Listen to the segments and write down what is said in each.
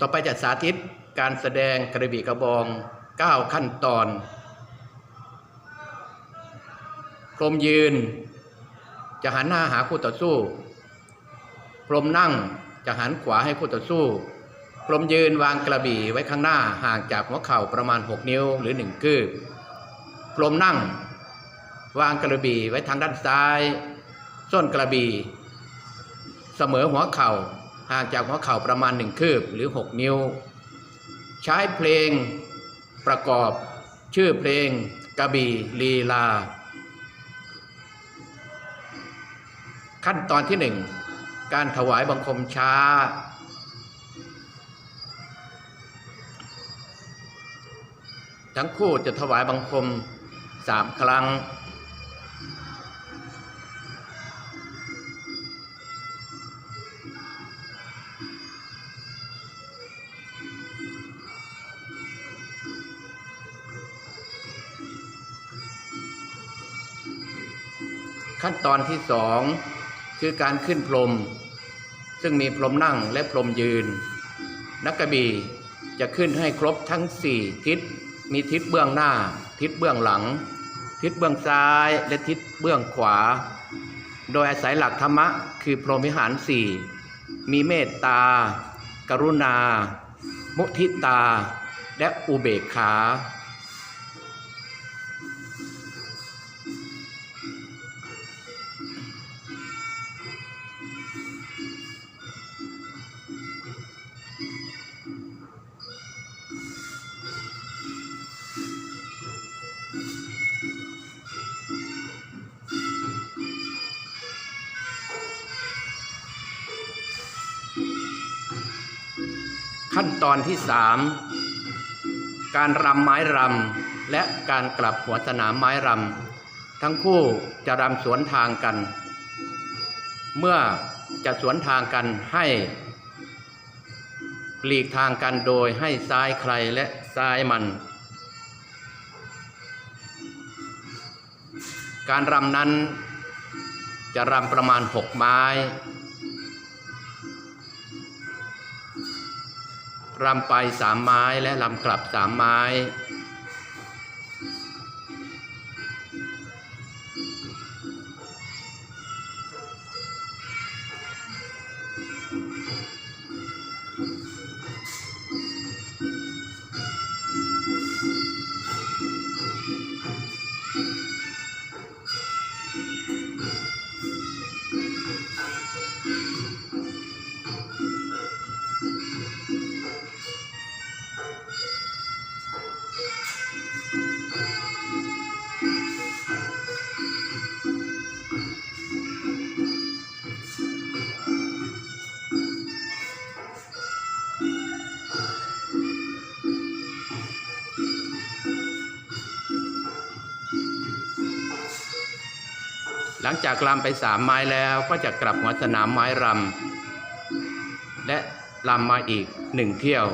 ต่อไปจะสาธิตการแสดงกระบี่กระบอง 9 ขั้นตอน พรหมยืน จะหันหน้าหาคู่ต่อสู้ พรหมนั่งจะหันขวาให้คู่ต่อสู้ พรหมยืนวางกระบี่ไว้ข้างหน้าห่างจากหัวเข่าประมาณ 6 นิ้วหรือ 1 คืบ พรหมนั่ง วางกระบี่ไว้ทางด้านซ้าย ส้นกระบี่เสมอหัวเข่า ห่างจากหัวเข่าประมาณ 1 คืบหรือ 6 นิ้ว ใช้เพลงประกอบชื่อเพลงกระบี่ลีลา ขั้นตอนที่หนึ่งการถวายบังคมช้า ทั้งคู่จะถวายบังคมสามครั้ง ขั้นตอนที่สองคือการขึ้นพรม ซึ่งมีพรมนั่งและพรมยืน นักกระบี่จะขึ้นให้ครบทั้งสี่ทิศ มีทิศเบื้องหน้า ทิศเบื้องหลัง ทิศเบื้องซ้ายและทิศเบื้องขวา โดยอาศัยหลักธรรมะ คือพรหมิหารสี่มีเมตตา กรุณา มุทิตา และอุเบกขา ขั้นตอนที่สามการรำไม้รำและการกลับหัวสนามไม้รำทั้งคู่จะรำสวนทางกัน เมื่อจะสวนทางกันให้หลีกทางกันโดยให้ซ้ายใครและซ้ายมัน การรำนั้นจะรำประมาณหกไม้ รำไปสามไม้และรำกลับสามไม้ หลังจากรำไปสามไม้แล้วก็จะกลับหัวสนามไม้รำและรำมาอีกหนึ่งเที่ยว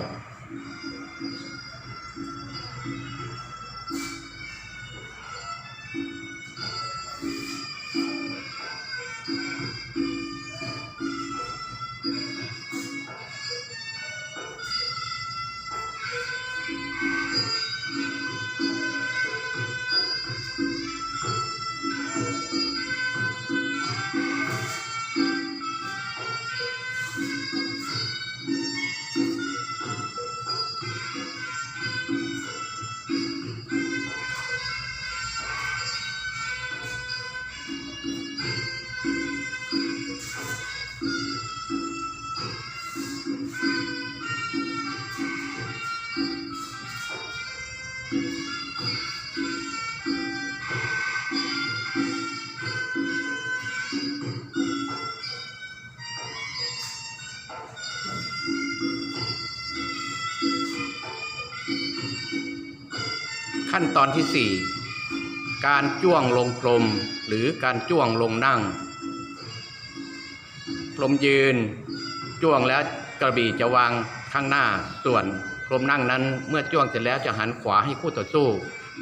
ขั้นตอนที่สี่การจ้วงลงพรมหรือการจ้วงลงนั่ง พรมยืนจ้วงแล้วกระบี่จะวางข้างหน้า ส่วนพรมนั่งนั้น เมื่อจ้วงเสร็จแล้วจะหันขวาให้คู่ต่อสู้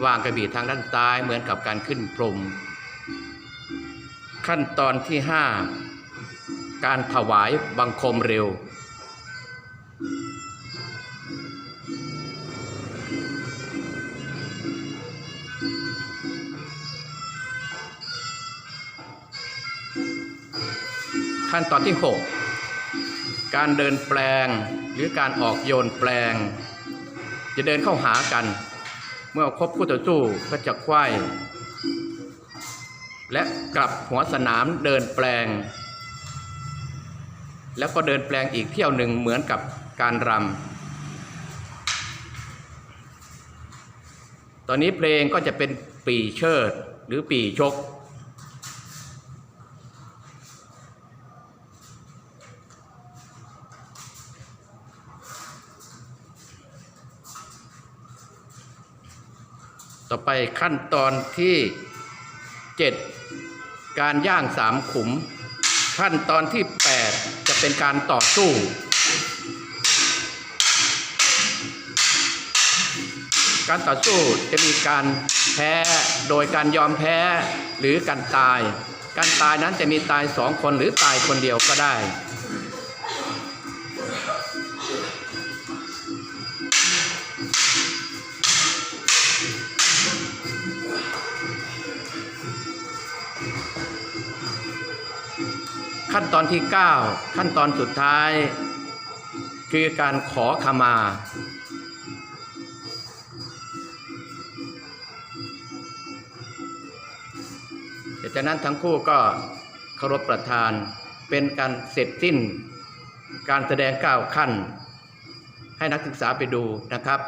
วางกระบี่ทางด้านซ้ายเหมือนกับการขึ้นพรม ขั้นตอนที่ห้าการถวายบังคมเร็ว ขั้นตอนที่ 6 การเดินแปลงหรือการออกโยนแปลง จะเดินเข้าหากัน เมื่อครบคู่ต่อสู้ก็จะไขว้และกลับหัวสนามเดินแปลง แล้วก็เดินแปลงอีกเที่ยวหนึ่งเหมือนกับการรำตอนนี้เพลงก็จะเป็นปีเชิดหรือปีชก ต่อไปขั้นตอนที่ 7 การย่างสามขุม ขั้นตอนที่ 8 จะเป็นการต่อสู้การต่อสู้จะมีการแพ้โดยการยอมแพ้หรือการตาย การตายนั้นจะมีตายสองคนหรือตายคนเดียวก็ได้ ขั้นตอนที่ 9 ขั้นตอนสุดท้าย คือการขอขมา จากนั้นทั้งคู่ก็เคารพประธานเป็นการเสร็จสิ้น การแสดงก้าขั้น ให้นักศึกษาไปดูนะครับ